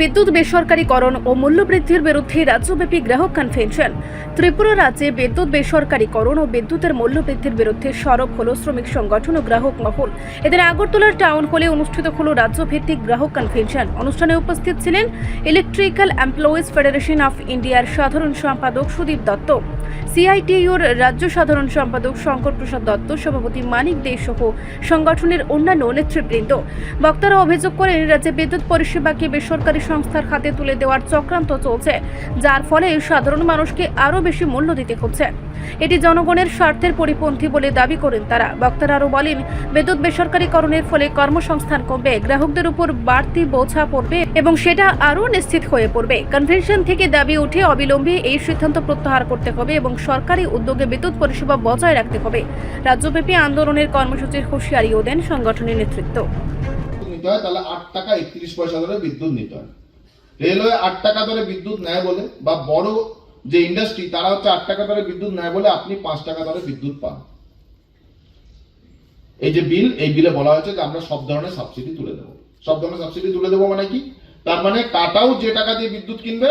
বিদ্যুৎ বেসরকারীকরণ ও মূল্যবৃদ্ধির বিরুদ্ধে রাজ্যব্যাপী গ্রাহক কনভেনশন ত্রিপুরা রাজ্যে বিদ্যুৎ বেসরকারীকরণ ও বিদ্যুতের মূল্যবৃদ্ধির বিরুদ্ধে সরব হল শ্রমিক সংগঠন ও গ্রাহক মহল। এদের আগরতলার টাউন হলে অনুষ্ঠিত হল রাজ্যভিত্তিক গ্রাহক কনভেনশন অনুষ্ঠানে উপস্থিত ছিলেন ইলেকট্রিক্যাল এমপ্লয়িজ ফেডারেশন অফ ইন্ডিয়ার সাধারণ সম্পাদক সুদীপ দত্ত। সিআইটিইউর রাজ্য সাধারণ সম্পাদক শঙ্কর প্রসাদ দত্ত, সভাপতি মানিক দে সহ সংগঠনের অন্যান্য নেতৃবৃন্দ। বক্তারা অভিযোগ করেন, রাজ্যে বিদ্যুৎ পরিষেবাকে বেসরকারি সংস্থার হাতে তুলে দেওয়ার চক্রান্ত চলছে, যার ফলে সাধারণ মানুষকে আরও বেশি মূল্য দিতে হচ্ছে। এটি জনগণের স্বার্থের পরিপন্থী বলে দাবি করেন তারা। বক্তারা আরও বলেন, বিদ্যুৎ বেসরকারীকরণের ফলে কর্মসংস্থান কমবে, গ্রাহকদের উপর বাড়তি বোঝা পড়বে এবং সেটা আরও নিশ্চিত হয়ে পড়বে। কনভেনশন থেকে দাবি উঠে অবিলম্বে এই সিদ্ধান্ত প্রত্যাহার করতে হবে এবং সরকারি উদ্যোগে বিদ্যুৎ পরিষেবা বজায় রাখতে হবে। রাজ্যব্যাপী আন্দোলনের কর্মসূচির হুঁশিয়ারিও দেন সংগঠনের নেতৃত্ব। নিতে হয়, তাহলে আট টাকা একত্রিশ পয়সা ধরে বিদ্যুৎ নিতে হয়। রেলওয়ে আট টাকা ধরে বিদ্যুৎ নেয় বলে, বা বড় যে ইন্ডাস্ট্রি তারা হচ্ছে আট টাকা ধরে বিদ্যুৎ নেয় বলে আপনি পাঁচ টাকা ধরে বিদ্যুৎ পান। এই যে বিল, এই বিলে বলা হয়েছে যে আমরা সব ধরনের সাবসিডি তুলে দেবো। সব ধরনের সাবসিডি তুলে দেবো মানে কি? তার মানে কাটাও যে টাকা দিয়ে বিদ্যুৎ কিনবে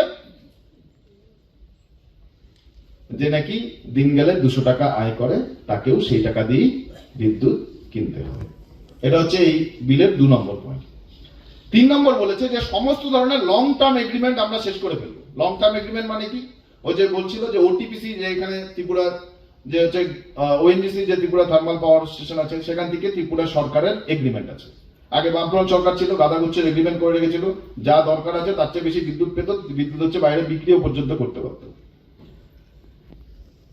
যে নাকি দিন গেলে দুশো টাকা আয় করে, তাকেও সেই টাকা দিয়েই বিদ্যুৎ কিনতে হবে। এটা হচ্ছে এই বিলের দু নম্বর পয়েন্ট তিন নম্বর বলেছে যে সমস্ত ধরনের লং টার্ম এগ্রিমেন্ট আমরা শেষ করে ফেলব। লং টার্ম এগ্রিমেন্ট মানে কি? ওই যে বলছিল যে ওটিপিসি যে এখানে ত্রিপুরার যে হচ্ছে ওএনজিসি যে ত্রিপুরা থার্মাল পাওয়ার স্টেশন আছে, সেখান থেকে ত্রিপুরা সরকারের এগ্রিমেন্ট আছে। আগে বামফ্রন্ট সরকার ছিল, গাদাগুচ্ছের এগ্রিমেন্ট করে রেখেছিল। যা দরকার আছে, তার চেয়ে বেশি বিদ্যুৎ পেত, বিদ্যুৎ হচ্ছে বাইরে বিক্রিও পর্যন্ত করতে পারতো।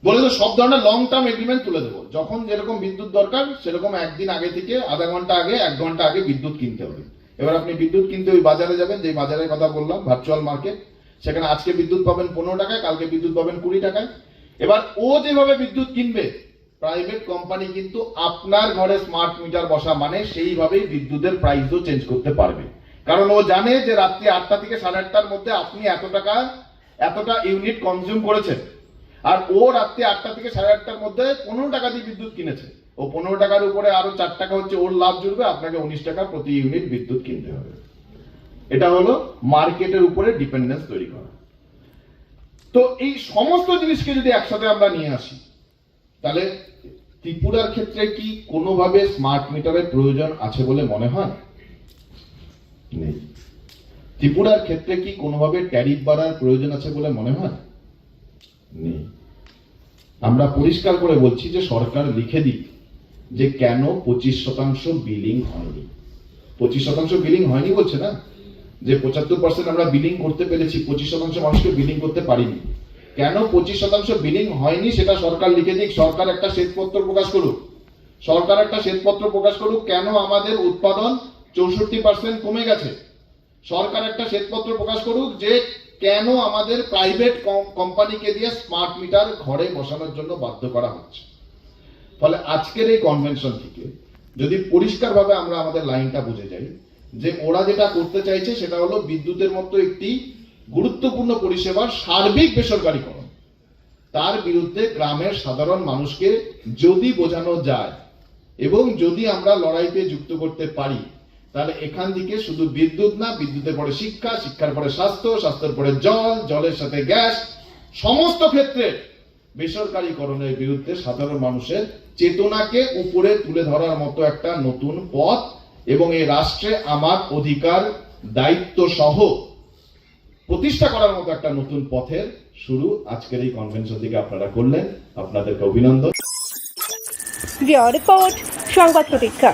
বলে যে সব ধরনের লং টার্ম এগ্রিমেন্ট তুলে দেবো। যখন যেরকম বিদ্যুৎ দরকার, সেরকম একদিন আগে থেকে আধা ঘণ্টা আগে, এক ঘণ্টা আগে বিদ্যুৎ কিনতে হবে। এবার আপনি বিদ্যুৎ কিনতে ওই বাজারে যাবেন যে বাজারের কথা বললাম ভার্চুয়াল মার্কেট সেখানে আজকে বিদ্যুৎ পাবেন পনেরো টাকায়, কালকে বিদ্যুৎ পাবেন কুড়ি টাকায়। এবার ও যেভাবে বিদ্যুৎ কিনবে প্রাইভেট কোম্পানি কিন্তু আপনার ঘরে স্মার্ট মিটার বসা মানে সেইভাবেই বিদ্যুতের প্রাইসও চেঞ্জ করতে পারবে। কারণ ও জানে যে রাত্রি আটটা থেকে সাড়ে আটটার মধ্যে আপনি এত টাকা, এতটা ইউনিট কনজিউম করেছেন। আর ও রাত্রি আটটা থেকে সাড়ে আটটার মধ্যে পনেরো টাকা দিয়ে বিদ্যুৎ কিনেছে। ও পনেরো টাকার উপরে আরও চার টাকা হচ্ছে ওর লাভ জুড়বে, আপনাকে উনিশ টাকা প্রতি ইউনিট বিদ্যুৎ কিনতে হবে। এটা হলো মার্কেটের উপরে ডিপেন্ডেন্স তৈরি করা। তো এই সমস্ত জিনিসকে যদি একসাথে আমরা নিয়ে আসি, তাহলে ত্রিপুরার ক্ষেত্রে কি কোনোভাবে স্মার্ট মিটারের প্রয়োজন আছে বলে মনে হয়? নেই। ত্রিপুরার ক্ষেত্রে কি কোনোভাবে ট্যারিফ বাড়ার প্রয়োজন আছে বলে মনে হয়? নেই। আমরা পরিষ্কার করে বলছি যে সরকার লিখে দিক যে কেন পঁচিশ শতাংশ বিলিং হয়নি। পঁচিশ শতাংশ বিলিং হয়নি বলছে না? যে পঁচাত্তর পার্সেন্ট আমরা বিলিং করতে পেরেছি, পঁচিশ শতাংশ মানুষকে বিলিং করতে পারিনি। কেন পঁচিশ শতাংশ বিলিং হয়নি সেটা সরকার লিখে দিক? সরকার একটা শ্বেতপত্র প্রকাশ করুক। সরকার একটা শ্বেতপত্র প্রকাশ করুক, কেন আমাদের উৎপাদন চৌষট্টি পার্সেন্ট কমে গেছে? সরকার একটা শ্বেতপত্র প্রকাশ করুক যে কেন আমাদের প্রাইভেট কোম্পানিকে দিয়ে স্মার্ট মিটার ঘরে বসানোর জন্য বাধ্য করা হচ্ছে? ফলে আজকের এই কনভেনশন থেকে যদি পরিষ্কারভাবে আমরা আমাদের লাইনটা বুঝে যাই, যে ওরা যেটা করতে চাইছে সেটা হলো বিদ্যুতের মতো একটি গুরুত্বপূর্ণ পরিষেবার সার্বিক বেসরকারীকরণ। তার বিরুদ্ধে গ্রামের সাধারণ মানুষকে যদি বোঝানো যায় এবং যদি আমরা লড়াইতে যুক্ত করতে পারি তাহলে এখান থেকে শুধু বিদ্যুৎ না, বিদ্যুতের পরে শিক্ষা, শিক্ষার পরে স্বাস্থ্য, স্বাস্থ্যের পরে জল, জলের সাথে গ্যাস, সমস্ত ক্ষেত্রে বেসরকারীকরণের বিরুদ্ধে সাধারণ মানুষের চেতনাকে উপরে তুলে ধরার মতো একটা নতুন পথ এবং এই রাষ্ট্রে আমার অধিকার দায়িত্ব সহ প্রতিষ্ঠা করার মতো একটা নতুন পথের শুরু আজকের এই কনভেনশন থেকে আপনারা করলেন। আপনাদেরকে অভিনন্দন। রিপোর্ট সংবাদ প্রতীক্ষা।